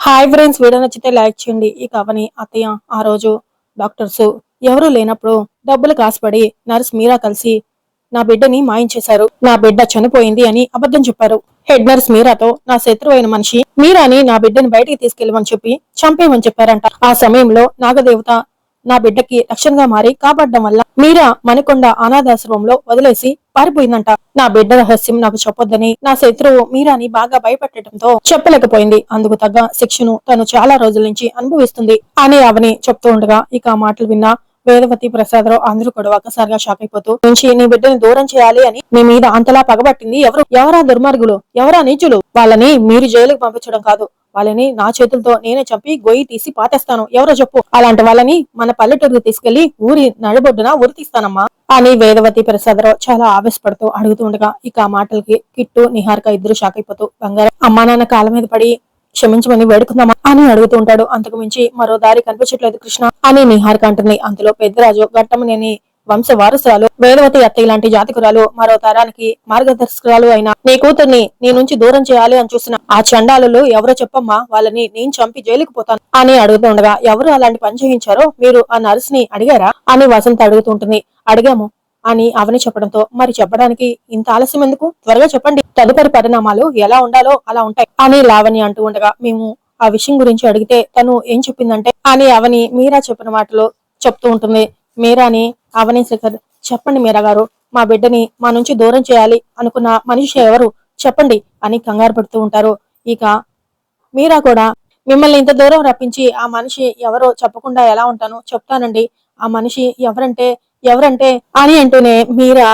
Hi friends video నచ్చితే like చేయండి. ఈ కవని అత్తయ్య ఆ రోజు డాక్టర్స్ ఎవరు లేనప్పుడు డబ్బులు కాసుపడి నర్స్ మీరా కలిసి నా బిడ్డని మాయించేశారు నా బిడ్డ చనిపోయింది అని అబద్ధం చెప్పారు. హెడ్ నర్స్ మీరాతో నా శత్రువు అయిన మనిషి మీరాని నా బిడ్డని బయటికి తీసుకెళ్ళమని చెప్పి చంపేయమని చెప్పారంట. ఆ సమయంలో నాగదేవత నా బిడ్డకి రక్షణగా మారి కాపాడడం వల్ల మీరా మణికొండ అనాథాశ్రమంలో వదిలేసి పారిపోయిందంట. నా బిడ్డ రహస్యం నాకు చెప్పొద్దని నా శత్రువు మీరాని బాగా భయపెట్టడంతో చెప్పలేకపోయింది. అందుకు తగ్గ శిక్షను తను చాలా రోజుల నుంచి అనుభవిస్తుంది. అని అవని చెప్తూ ఉండగా ఇక ఆ మాటలు విన్నా వేదవతి ప్రసాదరావు అందరూ కూడా ఒక్కసారిగా షాక్ అయిపోతూ నుంచి నీ బిడ్డని దూరం చేయాలి అని నీ మీద అంతలా పగబట్టింది ఎవరు? ఎవరా దుర్మార్గులు? ఎవరా నీచులు? వాళ్ళని మీరు జైలుకు పంపించడం కాదు. వాళ్ళని నా చేతులతో నేనే చంపి గొయ్యి తీసి పాతేస్తాను. ఎవరో చెప్పు. అలాంటి వాళ్ళని మన పల్లెటూరుకు తీసుకెళ్ళి ఊరి నడబొడ్డున ఉరి తీస్తానమ్మా అని వేదవతి ప్రసాదరావు చాలా ఆవేశపడుతూ అడుగుతూ ఉండగా ఇక ఆ మాటలకి కిట్టు నిహారిక ఇద్దరు షాక్ అయిపోతూ బంగారం అమ్మా నాన్న కాళ్ళ మీద పడి క్షమించమని వేడుకుందామా? అని అడుగుతూ ఉంటాడు. అంతకు మించి మరో దారి కనిపించట్లేదు కృష్ణ అని నిహారిక అంటుంది. అందులో పెద్దరాజు ఘట్టమనేని వంశ వారసురాలు వేదవతి అత్తయ్య లాంటి జాతకురాలు మరో తరానికి మార్గదర్శకురాలు అయిన నీ కూతుర్ని నీ నుంచి దూరం చేయాలి అని చూసిన ఆ చండాలు ఎవరో చెప్పమ్మా వాళ్ళని నేను చంపి జైలుకు పోతాను అని అడుగుతుండగా ఎవరు అలాంటి పని చేయించారో మీరు ఆ నర్స్ని అడిగారా? అని వసంత అడుగుతుంటుంది అడిగాము అని అవని చెప్పడంతో మరి చెప్పడానికి ఇంత ఆలస్యం ఎందుకు? త్వరగా చెప్పండి. తదుపరి పరిణామాలు ఎలా ఉండాలో అలా ఉంటాయి అని లావణి అంటూ ఉండగా మేము ఆ విషయం గురించి అడిగితే తను ఏం చెప్పిందంటే అని అవని మీరా చెప్పిన మాటలో చెప్తూ ఉంటుంది. మీరాని అవని శేఖర్ చెప్పండి మీరా గారు మా బిడ్డని మా నుంచి దూరం చేయాలి అనుకున్న మనిషి ఎవరు చెప్పండి అని కంగారు పడుతూ ఉంటారు. ఇక మీరా కూడా మిమ్మల్ని ఇంత దూరం రప్పించి ఆ మనిషి ఎవరో చెప్పకుండా ఎలా ఉంటానో? చెప్తానండి. ఆ మనిషి ఎవరంటే ఎవరంటే అని అంటూనే మీరా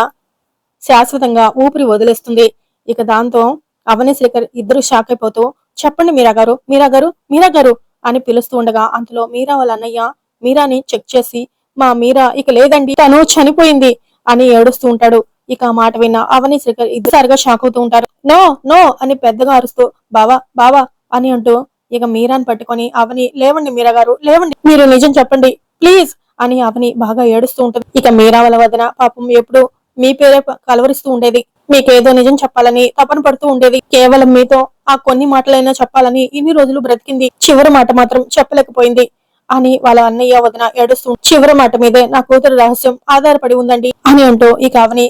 శాశ్వతంగా ఊపిరి వదిలేస్తుంది. ఇక దాంతో అవని శేఖర్ ఇద్దరు షాక్ అయిపోతూ చెప్పండి మీరా గారు మీరా గారు మీరా గారు అని పిలుస్తూ ఉండగా అంతలో మీరా వాళ్ళ అన్నయ్య మీరాని చెక్ చేసి మా మీరా ఇక లేదండి తను చనిపోయింది అని ఏడుస్తూ ఉంటాడు. ఇక ఆ మాట విన్న అవని శ్రీకర్ ఇద్దరుసారిగా షాక్ అవుతూ ఉంటారు. నో నో అని పెద్దగా అరుస్తూ బావా బావా అని అంటూ ఇక మీరాని పట్టుకొని అవని లేవండి మీరా గారు లేవండి మీరు నిజం చెప్పండి ప్లీజ్ అని అవని బాగా ఏడుస్తూ ఉంటుంది. ఇక మీరా వాళ్ళ వదిన పాపం ఎప్పుడు మీ పేరే కలవరిస్తూ ఉండేది. మీకేదో నిజం చెప్పాలని తపన పడుతూ ఉండేది. కేవలం మీతో ఆ కొన్ని మాటలైనా చెప్పాలని ఇన్ని రోజులు బ్రతికింది. చివరి మాట మాత్రం చెప్పలేకపోయింది. అని వాళ్ళ అన్నయ్య వదిన ఏడుస్తూ చివరి మాట మీదే నా కూతురు రహస్యం ఆధారపడి ఉందండి అని అంటూ ఈ కావని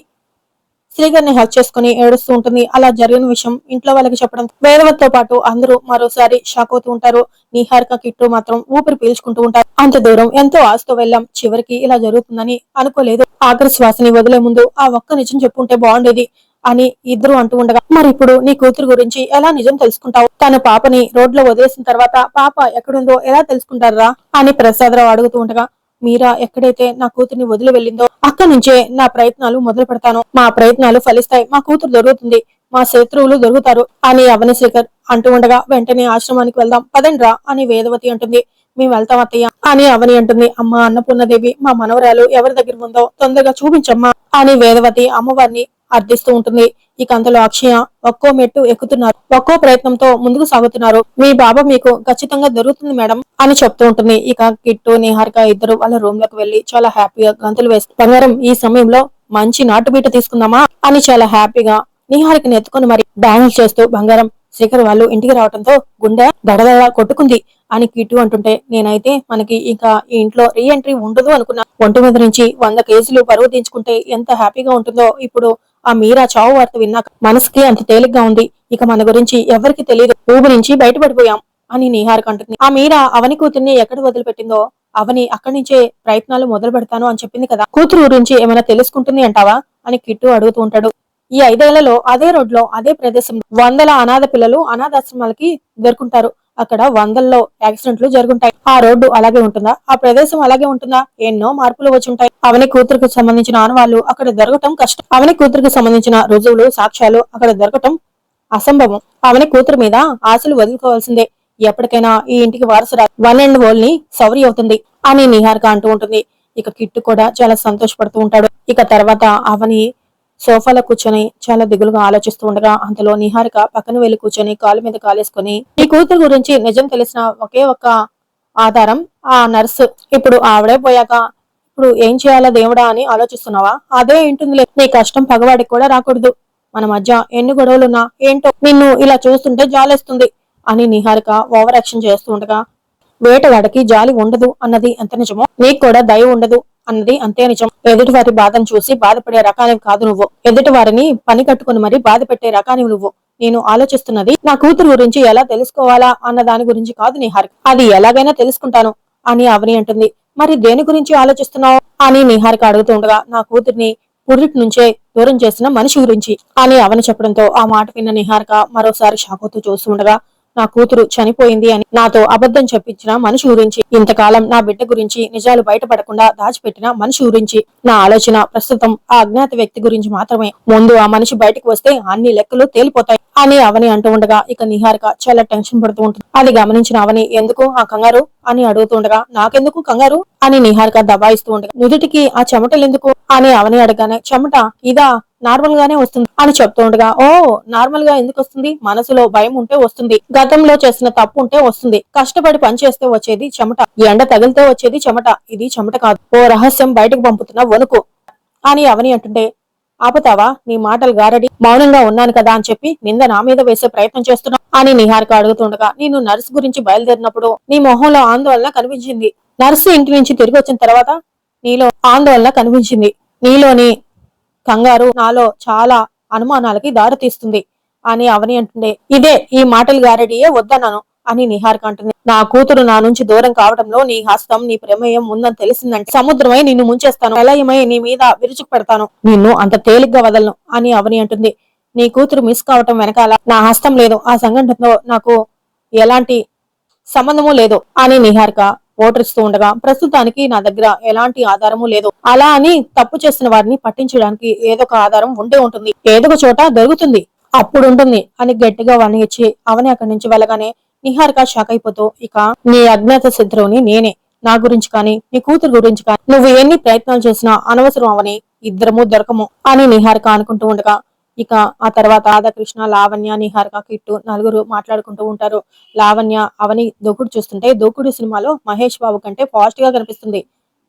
శ్రీగారిని హెల్ప్ చేసుకుని ఏడుస్తూ ఉంటుంది. అలా జరిగిన విషయం ఇంట్లో వాళ్ళకి చెప్పడం వేదవతితో పాటు అందరూ మరోసారి షాక్ అవుతూ ఉంటారు. నిహారిక కిట్టు మాత్రం ఊపిరి పీల్చుకుంటూ ఉంటారు. అంత దూరం ఎంతో ఆశతో వెళ్ళాం. చివరికి ఇలా జరుగుతుందని అనుకోలేదు. ఆఖరి శ్వాసని వదిలే ముందు ఆ ఒక్క నిజం చెప్పుంటే బాగుండేది. అని ఇద్దరు అంటూ ఉండగా మరి ఇప్పుడు నీ కూతురు గురించి ఎలా నిజం తెలుసుకుంటావు? తన పాపని రోడ్లో వదిలేసిన తర్వాత పాప ఎక్కడుందో ఎలా తెలుసుకుంటారా? అని ప్రసాదరావు అడుగుతూ ఉండగా మీరా ఎక్కడైతే నా కూతుర్ని వదిలి వెళ్ళిందో అక్కడి నుంచే నా ప్రయత్నాలు మొదలు పెడతాను. మా ప్రయత్నాలు ఫలిస్తాయి. మా కూతురు దొరుకుతుంది. మా శత్రువులు దొరుకుతారు. అని అవనశేఖర్ అంటూ ఉండగా వెంటనే ఆశ్రమానికి వెళ్దాం. పదండ్రా అని వేదవతి అంటుంది. మేము వెళ్తాం అత్తయ్య అని అవని అంటుంది. అమ్మ అన్నపూర్ణదేవి మా మనవరాలు ఎవరి దగ్గర ఉందో తొందరగా చూపించమ్మా అని వేదవతి అమ్మవారిని అర్థిస్తూ ఉంటుంది. ఇక అంతలో అక్షయ ఒక్కో మెట్టు ఎక్కుతున్నారు. ఒక్కో ప్రయత్నంతో ముందుకు సాగుతున్నారు. మీ బాబా మీకు ఖచ్చితంగా దొరుకుతుంది మేడం అని చెప్తూ ఉంటుంది. ఇక కిట్టు నిహారిక ఇద్దరు వాళ్ళ రూమ్లోకి వెళ్ళి చాలా హ్యాపీగా గంతులు వేస్తారు బంగారం ఈ సమయంలో మంచి నాటు బీట తీసుకుందామా? అని చాలా హ్యాపీగా నిహారికని ఎత్తుకొని మరి డాన్స్ చేస్తూ బంగారం శేఖర్ వాళ్ళు ఇంటికి రావడంతో గుండె దడదడ కొట్టుకుంది అని కిట్టు అంటుంటే నేనైతే మనకి ఇంకా ఈ ఇంట్లో రీ ఎంట్రీ ఉండదు అనుకున్నా. ఒంటి మీద నుంచి వంద కేజీలు బరువు దించుకుంటే ఎంత హ్యాపీగా ఉంటుందో. ఇప్పుడు ఆ మీరా చావు వార్త విన్నాక మనసుకి అంత తేలిగ్గా ఉంది. ఇక మన గురించి ఎవరికి తెలియదు. ఊబి నుంచి బయటపడిపోయాం అని నిహారిక అంటుంది ఆ మీరా అవని కూతుర్ని ఎక్కడ వదిలిపెట్టిందో అవని అక్కడి నుంచే ప్రయత్నాలు మొదలు పెడతాను అని చెప్పింది కదా. కూతురు గురించి ఏమైనా తెలుసుకుంటుంది అంటావా? అని కిట్టు అడుగుతూ ఉంటాడు. ఈ ఐదేళ్ళలో అదే రోడ్లో అదే ప్రదేశం వందల అనాథ పిల్లలు అనాథాశ్రమాలకి దొరుకుంటారు. అక్కడ వందల్లో యాక్సిడెంట్లు జరుగుంటాయి. ఆ రోడ్డు అలాగే ఉంటుందా? ఆ ప్రదేశం అలాగే ఉంటుందా? ఎన్నో మార్పులు వచ్చి ఉంటాయి అవని కూతురుకు సంబంధించిన ఆనవాళ్ళు అక్కడ దొరకటం కష్టం. అవని కూతురుకు సంబంధించిన రుజువులు సాక్ష్యాలు అక్కడ దొరకటం అసంభవం. అవని కూతురు మీద ఆశలు వదులుకోవాల్సిందే. ఎప్పటికైనా ఈ ఇంటికి వారసురా. వన్ అండ్ ఓన్లీ సౌరి అవుతుంది అని నిహారిక అంటూ ఉంటుంది. ఇక కిట్టు కూడా చాలా సంతోషపడుతూ ఉంటాడు. ఇక తర్వాత అవని సోఫాలో కూర్చొని చాలా దిగులుగా ఆలోచిస్తూ ఉండగా అంతలో నిహారిక పక్కన వెళ్ళి కూర్చొని కాలు మీద కాలేసుకుని ఈ కూతురు గురించి నిజం తెలిసిన ఒకే ఒక్క ఆధారం ఆ నర్సు. ఇప్పుడు ఆవిడే పోయాక ఇప్పుడు ఏం చేయాలా దేవుడా అని ఆలోచిస్తున్నావా? అదే ఏంటుందిలే. నీ కష్టం పగవాడికి కూడా రాకూడదు. మన మధ్య ఎన్ని గొడవలున్నా ఏంటో నిన్ను ఇలా చూస్తుంటే జాలేస్తుంది అని నిహారిక ఓవర్ యాక్షన్ చేస్తూ ఉండగా వేటగాడికి జాలి ఉండదు అన్నది ఎంత నిజమో నీకు కూడా దయ ఉండదు. అన్నది అంతే నిజం. ఎదుటి వారి బాధను చూసి బాధపడే రకానివి కాదు నువ్వు. ఎదుటి వారిని పని కట్టుకుని మరీ బాధ పెట్టే రకానివి నువ్వు. నేను ఆలోచిస్తున్నది నా కూతురు గురించి ఎలా తెలుసుకోవాలా అన్న దాని గురించి కాదు నిహారిక. అది ఎలాగైనా తెలుసుకుంటాను అని అవని అంటుంది. మరి దేని గురించి ఆలోచిస్తున్నావు అని నిహారిక అడుగుతుండగా నా కూతుర్ని పురిటి నుంచే దూరం చేసిన మనిషి గురించి అని అవని చెప్పడంతో ఆ మాట విన్న నిహారిక మరోసారి షాక్ అవుతూ చూస్తుండగా నా కూతురు చనిపోయింది అని నాతో అబద్ధం చెప్పించిన మనిషి గురించి ఇంతకాలం నా బిడ్డ గురించి నిజాలు బయటపడకుండా దాచిపెట్టిన మనిషి గురించి నా ఆలోచన ప్రస్తుతం ఆ అజ్ఞాత వ్యక్తి గురించి మాత్రమే. ముందు ఆ మనిషి బయటకు వస్తే అన్ని లెక్కలు తేలిపోతాయి అని అవని అంటూ ఉండగా ఇక నిహారిక చాలా టెన్షన్ పడుతూ ఉంటుంది. అది గమనించిన అవని ఎందుకు ఆ కంగారు? అని అడుగుతుండగా నాకెందుకు కంగారు? అని నిహారిక దబాయిస్తూ ఉండగా నుదుటికి ఆ చెమటలు ఎందుకు అని అవని అడగానే చెమట ఇదా? నార్మల్ గానే వస్తుంది అని చెప్తూ ఉండగా ఓ నార్మల్గా ఎందుకు వస్తుంది? మనసులో భయం ఉంటే వస్తుంది. గతంలో చేసిన తప్పు ఉంటే వస్తుంది. కష్టపడి పని చేస్తే వచ్చేది చెమట. ఎండ తగిలితే వచ్చేది చెమట. ఇది చెమట కాదు. ఓ రహస్యం బయటకు పంపుతున్న వణుకు. అని అవని అంటుంటే ఆపుతావా? నీ మాటలు గారడి. మౌనంగా ఉన్నాను కదా అని చెప్పి నింద నా మీద వేసే ప్రయత్నం చేస్తున్నా అని నిహారిక అడుగుతుండగా నేను నర్సు గురించి బయలుదేరినప్పుడు నీ మొహంలో ఆందోళన కనిపించింది. నర్సు ఇంటి నుంచి తిరిగి వచ్చిన తర్వాత నీలో ఆందోళన కనిపించింది. నీలోని కంగారు నాలో చాలా అనుమానాలకి దారితీస్తుంది అని అవని అంటుండే. ఇదే ఈ మాటలు గారడియే వద్దన్నాను అని నిహారిక అంటుంది. నా కూతురు నా నుంచి దూరం కావడంలో నీ హస్తం నీ ప్రమేయం ఉందని తెలిసిందంటే సముద్రమై నిన్ను ముంచేస్తాను. ప్రళయమై నీ మీద విరుచుకు పెడతాను. నిన్ను అంత తేలిగ్గా వదలను అని అవని అంటుంది. నీ కూతురు మిస్ కావటం వెనకాల నా హస్తం లేదు. ఆ సంఘటనతో నాకు ఎలాంటి సంబంధము లేదు అని నిహారిక ఓటరిస్తూ ఉండగా ప్రస్తుతానికి నా దగ్గర ఎలాంటి ఆధారము లేదు. అలా అని తప్పు చేసిన వారిని పట్టించడానికి ఏదో ఒక ఆధారం ఉండే ఉంటుంది. ఏదో ఒక చోట దొరుకుతుంది. అప్పుడు ఉంటుంది అని గట్టిగా వణిగిచ్చి ఇచ్చి అవని అక్కడి నుంచి వెళ్ళగానే నిహారిక షాక్ అయిపోతూ ఇక నీ అజ్ఞాత శత్రువుని నేనే. నా గురించి కానీ నీ కూతురు గురించి కానీ నువ్వు ఎన్ని ప్రయత్నాలు చేసినా అనవసరం అవని ఇద్దరము దొరకము అని నిహారిక అనుకుంటూ ఉండగా ఇక ఆ తర్వాత రాధాకృష్ణ లావణ్య నిహారిక కిట్టు నలుగురు మాట్లాడుకుంటూ ఉంటారు. లావణ్య అవని దూకుడు చూస్తుంటే దూకుడు సినిమాలో మహేష్ బాబు కంటే ఫాస్ట్గా కనిపిస్తుంది.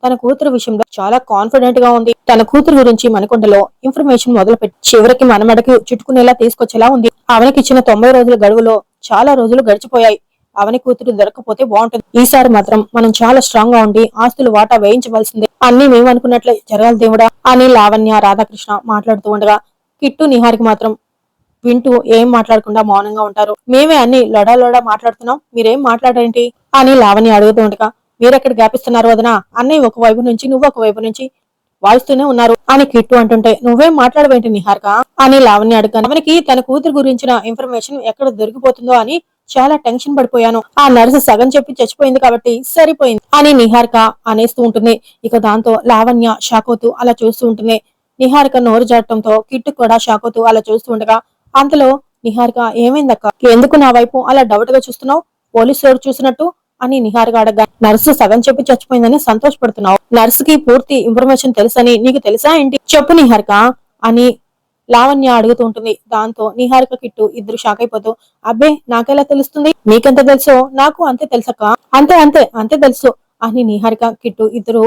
తన కూతురు విషయంలో చాలా కాన్ఫిడెంట్గా ఉంది. తన కూతురు గురించి మనకొండలో ఇన్ఫర్మేషన్ మొదలుపెట్టి చివరికి మనమడకి చుట్టుకునేలా తీసుకొచ్చేలా ఉంది. అవనికి ఇచ్చిన తొంభై రోజుల గడువులో చాలా రోజులు గడిచిపోయాయి. అవని కూతురు దొరకపోతే బాగుంటుంది. ఈసారి మాత్రం మనం చాలా స్ట్రాంగ్గా ఉండి ఆస్తులు వాటా వేయించవలసిందే. అన్ని మేము అనుకున్నట్లే జరగాలి దేవుడా అని లావణ్య రాధాకృష్ణ మాట్లాడుతూ ఉండగా కిట్టు నిహారికి మాత్రం వింటూ ఏం మాట్లాడకుండా మౌనంగా ఉంటారు. మేమే అన్ని లొడా లొడా మాట్లాడుతున్నాం. మీరేం మాట్లాడేంటి అని లావణ్య అడుగుతూ ఉండగా మీరెక్కడ గ్యాపిస్తున్నారు వదనా? అన్నయ్య ఒక వైపు నుంచి నువ్వు ఒక వైపు నుంచి వాయిస్తూనే ఉన్నారు. అని కిట్టు అంటుంటే నువ్వేం మాట్లాడవేంటి నిహార్క? అని లావణ్య అడగాను మనకి తన కూతురు గురించిన ఇన్ఫర్మేషన్ ఎక్కడ దొరికిపోతుందో అని చాలా టెన్షన్ పడిపోయాను. ఆ నర్సు సగం చెప్పి చచ్చిపోయింది కాబట్టి సరిపోయింది అని నిహార్క అనేస్తూ ఉంటుంది. ఇక దాంతో లావణ్య షాక్ అవుతూ అలా చూస్తూ ఉంటుంది. నిహారిక నోరు జాడటంతో కిట్టు కూడా షాక్ అవుతూ అలా చూస్తూ ఉండగా అంతలో నిహారిక ఏమైందక్క? ఎందుకు నా వైపు అలా డౌట్గా చూస్తున్నావు? పోలీసు చూసినట్టు? అని నిహారిక అడగా నర్సు సగం చెప్పి చచ్చిపోయిందని సంతోషపడుతున్నావు. నర్సు కి పూర్తి ఇన్ఫర్మేషన్ తెలుసని నీకు తెలుసా ఏంటి? చెప్పు నిహారిక అని లావణ్య అడుగుతూ ఉంటుంది. దాంతో నిహారిక కిట్టు ఇద్దరు షాక్ అయిపోతూ అబ్బే నాకెలా తెలుస్తుంది? నీకెంత తెలుసో? నాకు అంతే తెలుసక్క? అంతే అంతే అంతే తెలుసు అని నిహారిక కిట్టు ఇద్దరు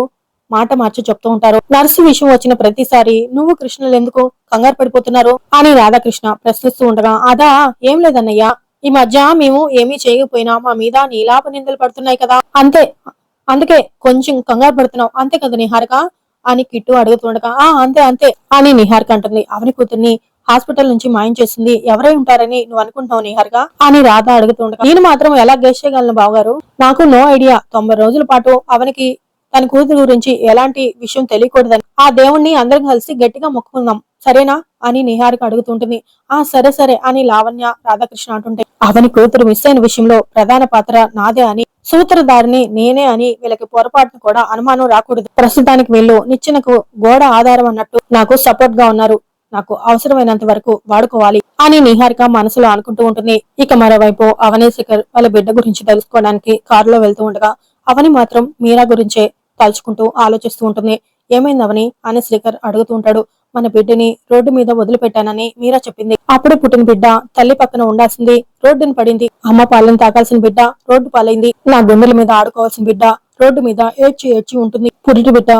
మాట మార్చి చెప్తూ ఉంటారు. నర్సు విషయం వచ్చిన ప్రతిసారి నువ్వు కృష్ణలు ఎందుకు కంగారు పడిపోతున్నారు? అని రాధాకృష్ణ ప్రశ్నిస్తూ ఉండగా అదా ఏం లేదన్నయ్య. ఈ మధ్య మేము ఏమీ చేయకపోయినా మా మీద నీలాప నిందలు పడుతున్నాయి కదా. అంతే అందుకే కొంచెం కంగారు పడుతున్నావు. అంతే కదా నిహారిక? అని కిట్టు అడుగుతుండగా ఆ అంతే అంతే అని నిహారిక అంటుంది. అవని కూతుర్ని హాస్పిటల్ నుంచి మాయం చేసింది ఎవరై ఉంటారని నువ్వు అనుకుంటున్నావు నిహారిక? అని రాధ అడుగుతుండగా నేను మాత్రం ఎలా గెస్ చేయగలను బావగారు? నాకు నో ఐడియా. తొంభై రోజుల పాటు అవనికి తన కూతురు గురించి ఎలాంటి విషయం తెలియకూడదని. ఆ దేవుణ్ణి అందరం కలిసి గట్టిగా మొక్కుకుందాం సరేనా అని నిహారిక అడుగుతుంటుంది. ఆ సరే సరే అని లావణ్య రాధాకృష్ణ అంటుంటే అవని కూతురు మిస్ అయిన విషయంలో ప్రధాన పాత్ర నాదే అని సూత్రధారిని నేనే అని వీళ్ళకి పొరపాటును కూడా అనుమానం రాకూడదు. ప్రస్తుతానికి వీళ్ళు నిచ్చెనకు గోడ ఆధారం అన్నట్టు నాకు సపోర్ట్గా ఉన్నారు. నాకు అవసరమైనంత వరకు వాడుకోవాలి అని నిహారిక మనసులో అనుకుంటూ ఉంటుంది. ఇక మరోవైపు అవనీ శిఖర్ వాళ్ళ బిడ్డ గురించి తెలుసుకోవడానికి కారులో వెళ్తూ ఉండగా అవని మాత్రం మీరా గురించే. తలుచుకుంటూ ఆలోచిస్తూ ఉంటుంది. ఏమైంది అవని? అని శ్రీకర్ అడుగుతూ ఉంటాడు. మన బిడ్డని రోడ్డు మీద వదిలిపెట్టానని మీరా చెప్పింది. అప్పుడే పుట్టిన బిడ్డ తల్లి పక్కన ఉండాల్సింది. రోడ్డును పడింది. అమ్మ పాలను తాకాల్సిన బిడ్డ రోడ్డు పాలైంది. నా గుండెల మీద ఆడుకోవాల్సిన బిడ్డ రోడ్డు మీద ఏడ్చి ఏడ్చి ఉంటుంది. పురిటి బిడ్డ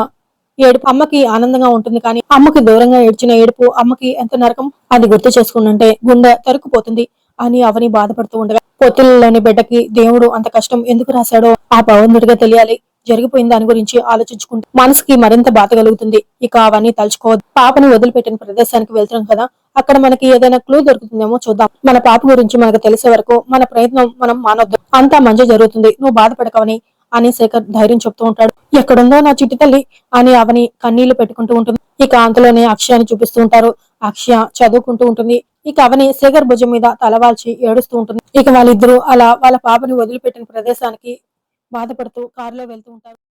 ఏడుపు అమ్మకి ఆనందంగా ఉంటుంది కానీ అమ్మకి దూరంగా ఏడ్చిన ఏడుపు అమ్మకి ఎంత నరకం? అది గుర్తు చేసుకుంటుంటే గుండె తరుక్కుపోతుంది అని అవని బాధపడుతూ ఉండగా పొత్తులలోని బిడ్డకి దేవుడు అంత కష్టం ఎందుకు రాశాడో ఆ భగవంతుడిగా తెలియాలి. జరిగిపోయిన దాని గురించి ఆలోచించుకుంటే మనసుకి మరింత బాధ కలుగుతుంది. ఇక అవన్నీ తలుచుకోవద్దు. పాపని వదిలిపెట్టిన ప్రదేశానికి వెళ్తున్నాం కదా అక్కడ మనకి ఏదైనా క్లూ దొరుకుతుందేమో చూద్దాం. మన పాప గురించి మనకు తెలిసే వరకు మన ప్రయత్నం మనం మానొద్దు. అంతా మంచి జరుగుతుంది. నువ్వు బాధపడకవని అని శేఖర్ ధైర్యం చెప్తూ ఉంటాడు. ఎక్కడుందో నా చిట్టి తల్లి అని అవని కన్నీళ్ళు పెట్టుకుంటూ ఉంటుంది. ఇక అంతలోనే అక్షయాన్ని చూపిస్తూ ఉంటారు. అక్షయ చదువుకుంటూ ఉంటుంది. ఇక అవని శేఖర్ భుజం మీద తలవాల్చి ఏడుస్తూ ఉంటుంది. ఇక వాళ్ళిద్దరూ అలా వాళ్ళ పాపని వదిలిపెట్టిన ప్రదేశానికి బాధపడుతూ కారులో వెళ్తూ ఉంటారు.